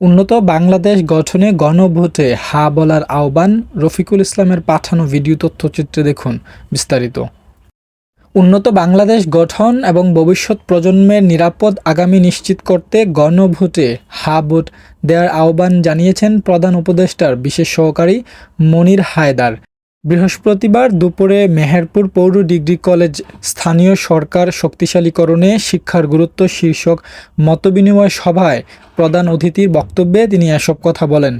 উন্নত বাংলাদেশ গঠনে গণভোটে হা বলার আহ্বান রফিকুল ইসলামের পাঠানো ভিডিও তথ্যচিত্রে দেখুন বিস্তারিত। উন্নত বাংলাদেশ গঠন এবং ভবিষ্যৎ প্রজন্মের নিরাপদ আগামী নিশ্চিত করতে গণভোটে হা ভোট দেওয়ার আহ্বান জানিয়েছেন প্রধান উপদেষ্টার বিশেষ সহকারী মনির হায়দার। বৃহস্পতিবার দুপুরে মেহেরপুর পৌর ডিগ্রি কলেজ স্থানীয় সরকার শক্তিশালীকরণে শিক্ষার গুরুত্ব শীর্ষক মতবিনিময় সভায় প্রধান অতিথির বক্তব্যে তিনি এসব কথা বলেন।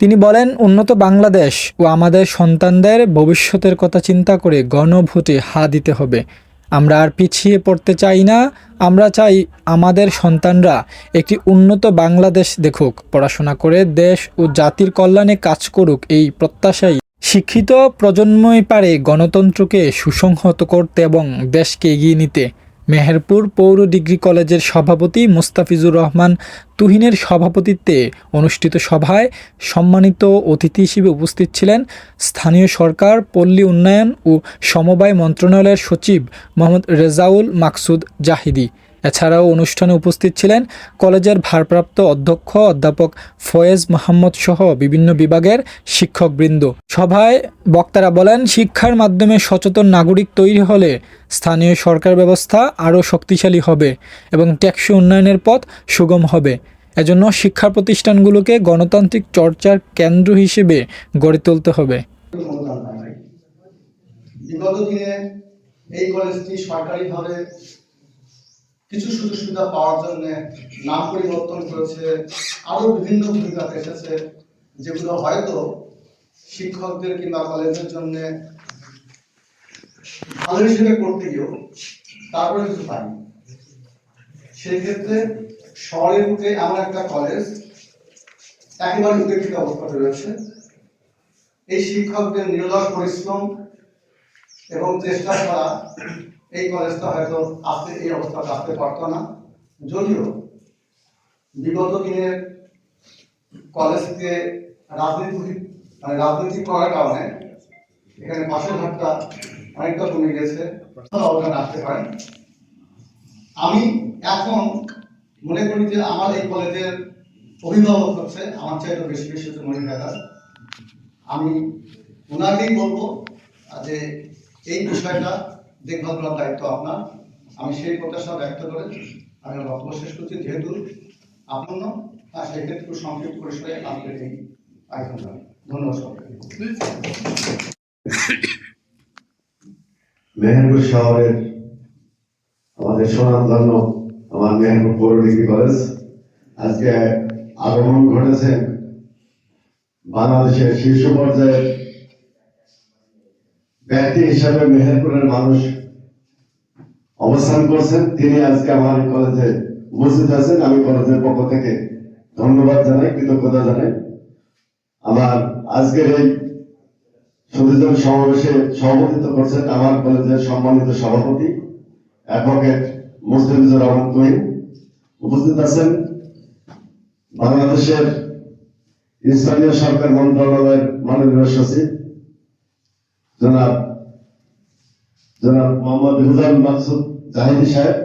তিনি বলেন, উন্নত বাংলাদেশ ও আমাদের সন্তানদের ভবিষ্যতের কথা চিন্তা করে গণভোটে হা দিতে হবে। আমরা আর পিছিয়ে পড়তে চাই না। আমরা চাই আমাদের সন্তানরা একটি উন্নত বাংলাদেশ দেখুক, পড়াশোনা করে দেশ ও জাতির কল্যাণে কাজ করুক, এই প্রত্যাশাই শিক্ষিত প্রজন্মই পারে গণতন্ত্রকে সুসংহত করতে এবং দেশকে এগিয়ে নিতে। মেহেরপুর পৌর ডিগ্রি কলেজের সভাপতি মুস্তাফিজুর রহমান তুহিনের সভাপতিত্বে অনুষ্ঠিত সভায় সম্মানিত অতিথি হিসেবে উপস্থিত ছিলেন স্থানীয় সরকার, পল্লী উন্নয়ন ও সমবায় মন্ত্রণালয়ের সচিব মোহাম্মদ রেজাউল মাকসুদ জাহিদি। এছাড়াও অনুষ্ঠানে উপস্থিত ছিলেন কলেজের ভারপ্রাপ্ত অধ্যক্ষ অধ্যাপক ফয়েজ মোহাম্মদ সহ বিভিন্ন বিভাগের শিক্ষকবৃন্দ। সভায় বক্তারা বলেন, শিক্ষার মাধ্যমে সচেতন নাগরিক তৈরি হলে স্থানীয় সরকার ব্যবস্থা আরও শক্তিশালী হবে এবং টেকসই উন্নয়নের পথ সুগম হবে। এজন্য শিক্ষা প্রতিষ্ঠানগুলোকে গণতান্ত্রিক চর্চার কেন্দ্র হিসেবে গড়ে তুলতে হবে। এই কলেজটি সরকারিভাবে কিছু সুযোগ সুবিধা পাওয়ার জন্য নাম পরিবর্তন করেছে। আরও বিভিন্ন ভূমিকাতে এসেছে যেগুলো হয়তো শিক্ষকদের কিংবা কলেজের জন্য ভালো হিসেবে করতে গিয়েও তারপরে কিছু পাইনি। সেক্ষেত্রে শহরের বুকে এমন একটা কলেজ একেবারে উপেক্ষিত অবস্থাতে রয়েছে। এই শিক্ষকদের নিরলস পরিশ্রম এবং চেষ্টা করা এই কলেজটা হয়তো আসতে, এই অবস্থাতে আসতে পারত না। যদিও বিগত দিনের কলেজকে রাজনীতি মানে রাজনীতি করার কারণে এখানে পাশের ঘাটটা অনেকটা কমে গেছে। অবদান রাখতে পারেন আমি এখন মনে করি যে আমার এই কলেজের অভিভাবক হচ্ছে, আমার চাইতে বেশি বেশি হচ্ছে মনির হায়দার আমি ওনাকেই বলব যে এই বিষয়টা দেখভাল করার দায়িত্ব আপনার। আমি সেই প্রত্যাশা ব্যক্ত করে আমি বক্তব্য শেষ করছি। যেহেতু আপন আর সেক্ষেত্রে সংক্ষিপ্ত পরিসরে আজকের এই আয়োজনটা ধন্যবাদ মেহেরপুর শহরের আমাদের সুনামধন্য আমার মেহেরপুর পৌর ডিগ্রি কলেজ। আজকে আগমন ঘটেছে বাংলাদেশের শীর্ষ পর্যায়ের ব্যক্তি হিসাবে মেহেরপুরের মানুষ অবস্থান করছেন। তিনি আজকে আমার কলেজে উপস্থিত আছেন। আমি কলেজের পক্ষ থেকে ধন্যবাদ জানাই, কৃতজ্ঞতা জানাই। আমার আজকের এই সুদীজন সমাবেশে সভাপতিত্ব করছেন আমার কলেজের সম্মানিত সভাপতি, অ্যাডভোকেট মুস্তাফিজুর রহমান তুহিন উপস্থিত আছেন বাংলাদেশের স্থানীয় সরকার মন্ত্রণালয়ের মাননীয় সচিব, জনাব জনাব মোহাম্মদ হুজান মাকসুদ। জাহিদি সাহেব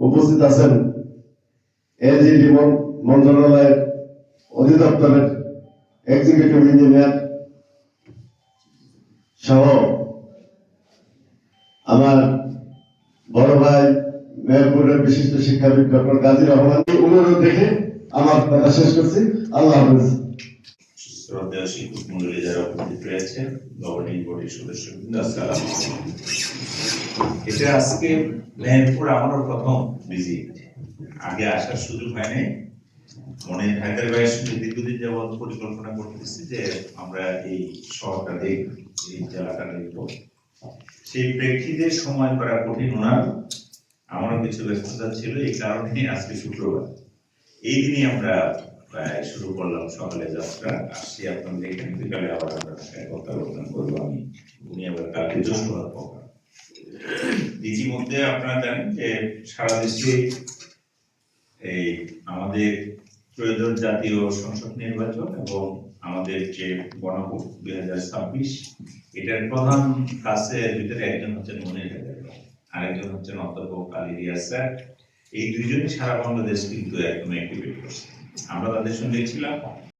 উপস্থিত আছেন এজিডি মন্ত্রণালয়ের অধিদপ্তরের এক্সিকিউটিভ ইঞ্জিনিয়ার সহ আমার বড় ভাই মেহেরপুরের বিশিষ্ট শিক্ষাবিদ ডক্টর গাজী রহমান। অনুরোধ দেখে আমার কথা শেষ করছি। আল্লাহ হাফিজ। শ্রদ্ধেয় শিক্ষক মন্ডলী যারা উপস্থিত রয়েছেন গভর্নিং বডির সদস্য আসসালাম এটা আজকে মেহেরপুর আমারও প্রথম ভিজিট আগে আসার সুযোগ হয়নি মনে হায়দার ভাইয়ের সঙ্গে দীর্ঘদিন যাবৎ পরিকল্পনা করতেছি যে আমরা এই শহরটা দেখব এই জেলাটা দেখব সেই প্রেক্ষিতে সময় করা কঠিন ওনার আমারও কিছু ব্যস্ততা ছিল এই কারণে আজকে শুক্রবার এই দিনই আমরা প্রায় শুরু করলাম সকালে যাত্রা আসছি আপনাদের এখানে বিকালে আবার আমরা ঢাকায় প্রত্যাবর্তন করব আমি উনি আবার কালকে পকা। ইতিমধ্যে আপনারা জানেন যে সারা দেশে এই আমাদের ত্রয়োদশ জাতীয় সংসদ নির্বাচন এবং আমাদের যে গণভোট দুই হাজার ছাব্বিশ, এটার প্রধান কাছের ভিতরে একজন হচ্ছেন মনির আরেকজন হচ্ছেন অধ্যাপক আলী রিয়াজ স্যার। এই দুইজনই সারা বাংলাদেশ কিন্তু একদম অ্যাক্টিভেট করছে। আমরা তাদের সঙ্গে ছিলাম।